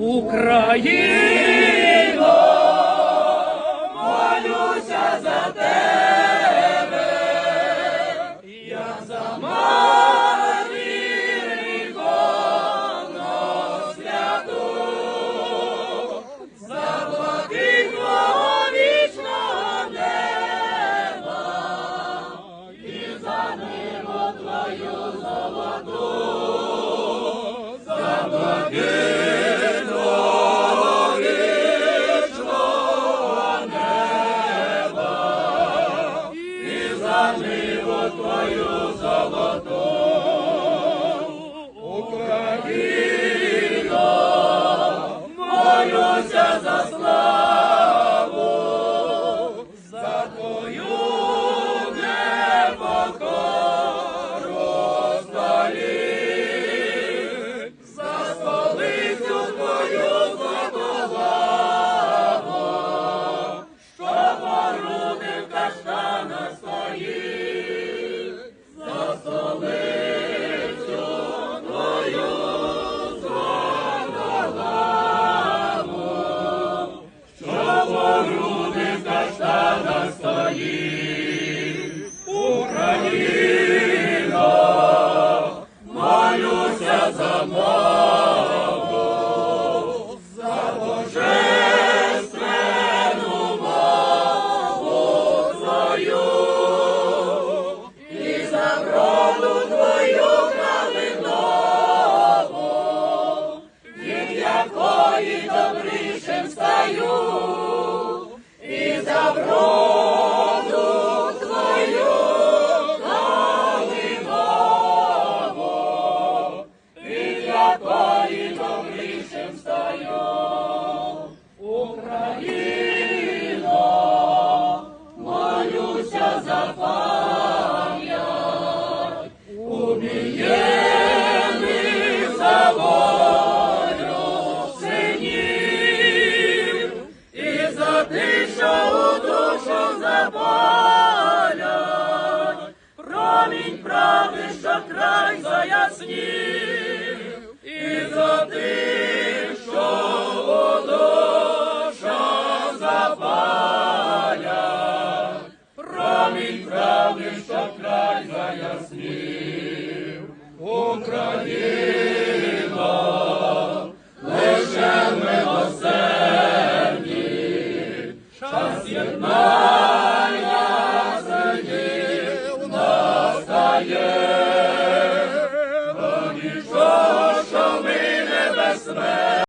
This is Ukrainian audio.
Україно, молюся за те. casas коліном рішим стаю. Україно, молюся за пам'ять, умієних за волю синів, і за тиша у душу запалять, промінь правди, що край заяснів. що край заяснив Україна, лише милосерді, час єднання сидів настає.